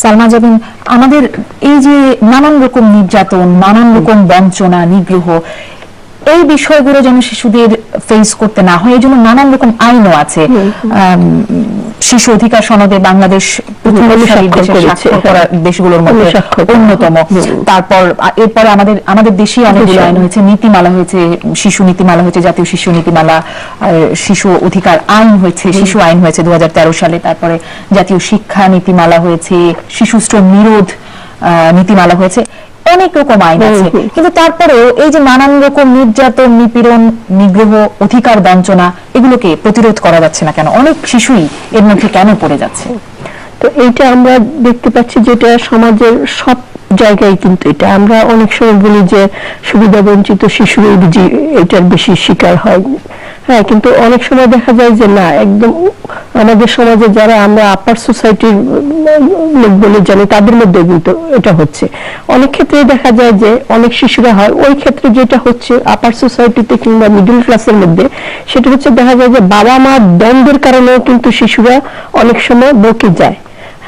সালমা জাবিন আমাদের এই যে নানান রকম নির্যাতন নানান রকম বঞ্চনা নিগ্রহ এই বিষয়গুলো যেন শিশুদের ফেস করতে না হয় এই জন্য নানান রকম আইনও আছে। শিশু অধিকার সনদে বাংলাদেশ স্বাক্ষর করা। দেশগুলোর মধ্যে। অন্যতম। তারপর এরপরে আমাদের আমাদের দেশে অনেকগুলো আইন হয়েছে নীতিমালা হয়েছে শিশু নীতিমালা হয়েছে জাতীয় শিশু নীতিমালা শিশু অধিকার আইন হয়েছে শিশু আইন হয়েছে দু হাজার তেরো সালে তারপরে জাতীয় শিক্ষা নীতিমালা হয়েছে শিশু শ্রম নিরোধ আহ, নীতিমালা হয়েছে। অনেক রকম আইন আছে। কিন্তু তারপরেও এই যে নানান রকম নির্যাতন নিপীড়ন নিগ্রহ অধিকার বঞ্চনা এগুলোকে প্রতিরোধ করা যাচ্ছে না কেন? অনেক শিশুই এর মধ্যে কেন পড়ে যাচ্ছে? তো এইটা আমরা দেখতে পাচ্ছি যেটা সমাজের সব জায়গায় কিন্তু এটা। আমরা অনেক সময় বলি যে সুবিধা বঞ্চিত শিশু এটার বেশি শিকার হয়। হ্যাঁ কিন্তু অনেক সময় দেখা যায় যে না, একদম আমাদের সমাজে যারা আমরা আপার সোসাইটির লোক বলে জানি, তাদের মধ্যে কিন্তু এটা হচ্ছে। অনেক ক্ষেত্রে দেখা যায় যে অনেক শিশুরা হয়, ওই ক্ষেত্রে যেটা হচ্ছে আপার সোসাইটিতে কিংবা মিডল ক্লাসের মধ্যে, সেটা হচ্ছে দেখা যায় যে বাবা মা দ্বন্দ্বের কারণেও কিন্তু শিশুরা অনেক সময় বকে যায়।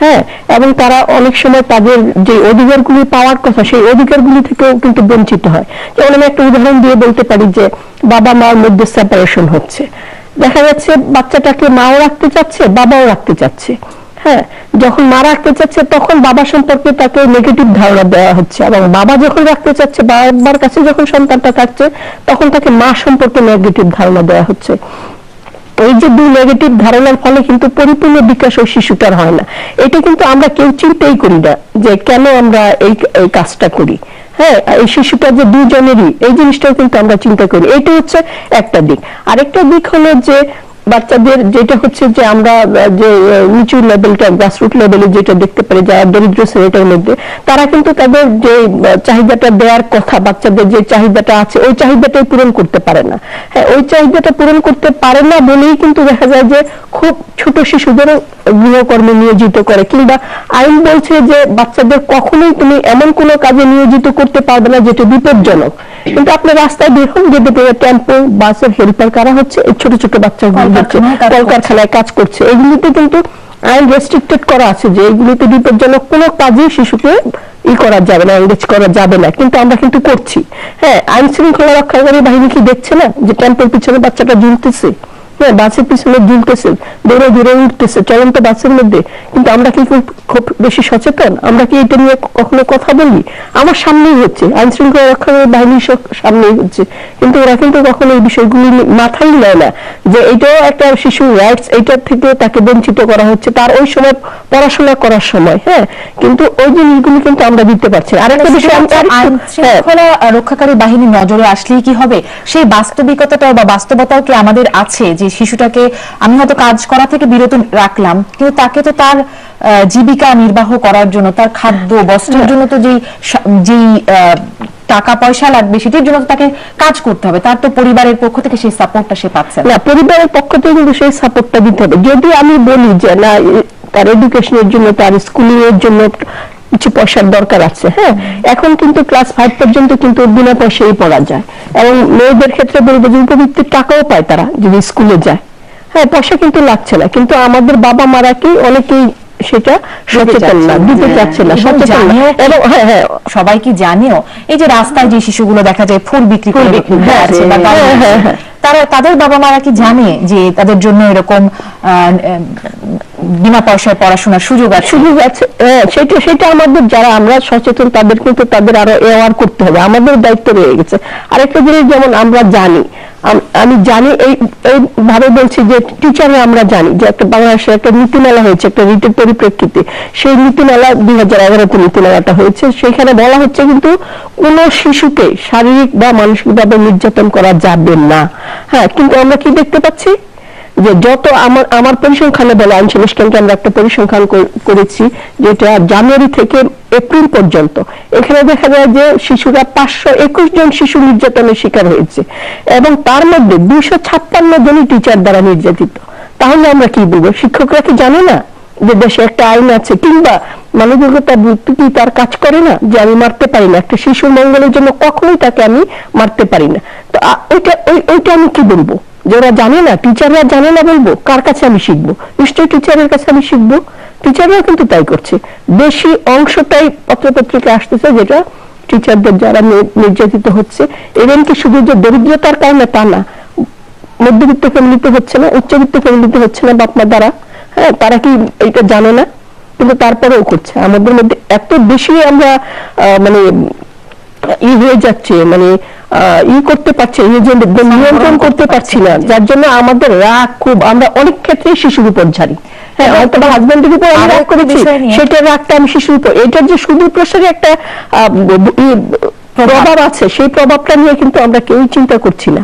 হ্যাঁ এবং তারা অনেক সময় তাদের যে অধিকারগুলি পাওয়ার কথা, সেই অধিকারগুলি থেকেও কিন্তু বঞ্চিত হয়। যেমন আমি একটা উদাহরণ দিয়ে বলতে পারি যে, বাবা মার মধ্যে সেপারেশন হচ্ছে। দেখা যাচ্ছে বাচ্চাটাকে মাও রাখতে চাচ্ছে, বাবাও রাখতে চাচ্ছে। হ্যাঁ যখন মা রাখতে চাচ্ছে, তখন বাবা সম্পর্কে তাকে নেগেটিভ ধারণা দেওয়া হচ্ছে। এবং বাবা যখন রাখতে চাচ্ছে, বাবার কাছে যখন সন্তানটা থাকছে, তখন তাকে মা সম্পর্কে নেগেটিভ ধারণা দেওয়া হচ্ছে। এই যে দুই নেগেটিভ ধারণার ফলে কিন্তু পরিপূর্ণ বিকাশ ওই শিশুটার হয় না। এটা কিন্তু আমরা কেউ চিন্তাই করি না যে কেন আমরা এই এই কাজটা করি। হ্যাঁ এই শিশুটা যে দুজনেরই, এই জিনিসটাও কিন্তু আমরা চিন্তা করি। এটা হচ্ছে একটা দিক। আরেকটা দিক হলো যে বাচ্চাদের যেটা হচ্ছে যে আমরা যে নিচু লেভেলটা গ্রাসরুট লেভেলে যেটা দেখতে পারি, যারা দরিদ্র শ্রেণীটার মধ্যে, তারা কিন্তু তাদের যে চাহিদাটা দেওয়ার কথা, বাচ্চাদের যে চাহিদাটা আছে, ওই চাহিদাটাই পূরণ করতে পারে না। হ্যাঁ ওই চাহিদাটা পূরণ করতে পারে না বলেই কিন্তু দেখা যায় যে খুব ছোট শিশুদেরও গৃহকর্মে নিয়োজিত করে, কিংবা আইন বলছে যে বাচ্চাদের কখনোই তুমি এমন কোনো কাজে নিয়োজিত করতে পারবে না যেটা বিপজ্জনক। কিন্তু আপনি রাস্তায় বের হন যে টেম্পো বাসের হেল্পার কারা হচ্ছে ছোট ছোট বাচ্চাগুলো হচ্ছে কলকারখানায় কাজ করছে। কলকারখানায় কাজ করছে। এগুলিতে কিন্তু আইন রেস্ট্রিক্টেড করা আছে যে এগুলিতে বিপজ্জনক কোনো কাজে শিশুকে ই করা যাবে না এঙ্গেজ করা যাবে না। কিন্তু আমরা কিন্তু করছি। হ্যাঁ আইন শৃঙ্খলা রক্ষাকারী বাহিনী কি দেখছে না যে টেম্পোর পিছনে বাচ্চাটা ঝুলতেছে? হ্যাঁ বাসের পিছনে ঝুলতেছে দৌড়ে দৌড়ে উঠতেছে চলন্ত বাসের মধ্যে। কিন্তু আমরা কি খুব বেশি সচেতন? আমরা কি এটা নিয়ে কখনো কথা বলি? আমার সামনেই হচ্ছে আইন শৃঙ্খলা রক্ষাকারী বাহিনীর সামনেই হচ্ছে। কিন্তু ওরা কিন্তু কখনো এই বিষয়গুলি মাথায় নেয় না যে এটাও একটা শিশু রাইটস এইটার থেকে তাকে বঞ্চিত করা হচ্ছে তার ওই সময় পড়াশোনা করার সময় হ্যাঁ? কিন্তু ওই জিনিসগুলি কিন্তু আমরা দিতে পারছি না। আরেকটা বিষয় হ্যাঁ, শৃঙ্খলা রক্ষাকারী বাহিনী নজরে আসলেই কি হবে? সেই বাস্তবিকতাটাও বা বাস্তবতাও কি আমাদের আছে যে শিশুটাকে আমি হয়তো কাজ করা থেকে বিরত রাখলাম কিন্তু তাকে তো তার জীবিকা নির্বাহ করার জন্য তার খাদ্য বস্ত্রের জন্য তো যেই যেই টাকা পয়সা লাগবে সেটির জন্য তাকে কাজ করতে হবে। তার তো পরিবারের পক্ষ থেকে সেই সাপোর্টটা সে পাচ্ছে না। না পরিবারের পক্ষ থেকে কিন্তু সেই সাপোর্টটা দিতে হবে। যদি আমি বলি যে না তার এডুকেশনের জন্য তার স্কুলিং এর জন্য কিছু পয়সার দরকার আছে হ্যাঁ? এখন কিন্তু ক্লাস ফাইভ পর্যন্ত কিন্তু বিনা পয়সায় পড়া যায়। এবং মেয়েদের ক্ষেত্রে বলব যে উপবৃত্তির টাকাও পায় তারা যদি স্কুলে যায়। হ্যাঁ পয়সা কিন্তু লাগছে না। কিন্তু আমাদের বাবা মারা কি অনেকেই সেটা সচেতন না দিতে চাচ্ছে না সচেতন না। এবং হ্যাঁ হ্যাঁ। সবাই কি জানিও? এই যে রাস্তায় যে শিশুগুলো দেখা যায় ফুল বিক্রি করে বিক্রি, হ্যাঁ, আছে বা হ্যাঁ, হ্যাঁ, হ্যাঁ। তারা তাদের বাবা মারা কি জানে যে তাদের জন্য এরকম বিনা পয়সায় পড়াশোনার সুযোগ আছে। সুযোগ আছে হ্যাঁ, সেটা সেটা আমাদের যারা আমরা সচেতন তাদের কিন্তু তাদের আরও অ্যাওয়ার করতে হবে আমাদের দায়িত্ব রয়ে গেছে। আরেকটা জিনিস যেমন আমরা জানি আমি জানি এই এই ভাবে বলছি যে টিচারে আমরা জানি যে একটা বাংলাদেশে একটা নীতিমালা হয়েছে একটা রিটের পরিপ্রেক্ষিতে। সেই নীতিমালা দুই হাজার এগারোতে নীতিমালাটা হয়েছে। সেখানে বলা হচ্ছে কিন্তু কোন শিশুকে শারীরিক বা মানসিকভাবে নির্যাতন করা যাবে না। হ্যাঁ কিন্তু আমরা কি দেখতে পাচ্ছি? যে যত আমার আমার পরিসংখ্যানে বলে আইন সংস্থানকে আমরা একটা পরিসংখ্যান করেছি, যেটা জানুয়ারি থেকে এপ্রিল পর্যন্ত। এখানে দেখা যায় যে শিশুরা পাঁচশো একুশ জন শিশু নির্যাতনের শিকার হয়েছে এবং তার মধ্যে দুইশো ছাপ্পান্ন জনই টিচার দ্বারা নির্যাতিত। তাহলে আমরা কি বলব? শিক্ষকরা কি জানে না যে দেশে একটা আইন আছে? কিংবা মানবিকতা বুদ্ধি কি তার কাজ করে না যে আমি মারতে পারি না? একটা শিশুর মঙ্গলের জন্য কখনোই তাকে আমি মারতে পারি না। তো ওইটা ওই- ওইটা আমি কি বলব? যে ওরা জানে না টিচাররা জানে না বলব, কার কাছে আমি শিখব? নিশ্চয়ই টিচারের কাছে আমি শিখব। টিচাররা কিন্তু তাই করছে। বেশি অংশটাই পত্রপত্রিকা আসতেছে যেটা টিচারদের যারা নির্যাতিত হচ্ছে। এবং কি শুধু যে দরিদ্রতার কারণে তা না, মধ্যবিত্ত ফ্যামিলিতে হচ্ছে না, উচ্চবিত্ত ফ্যামিলিতে হচ্ছে না বাপ মা দ্বারা। হ্যাঁ তারা কি এটা জানে না? কিন্তু তারপরেও করছে। আমাদের মধ্যে এত বেশি আমরা মানে ই হয়ে যাচ্ছে মানে ই করতে পারছে নিয়ন্ত্রণ করতে পারছি না। যার জন্য আমাদের রাগ খুব আমরা অনেক ক্ষেত্রে শিশুর উপর ঝাড়ি। হ্যাঁ হয়তো হাজবেন্ডের উপর আমি রাগ একটা করেছি বিষয় সেটা রাগটা আমি শিশুর উপর এটার যে সুদূর প্রসারী একটা আহ, ব- প্রভাব আছে সেই প্রভাবটা নিয়ে কিন্তু আমরা কেউই চিন্তা করছি না।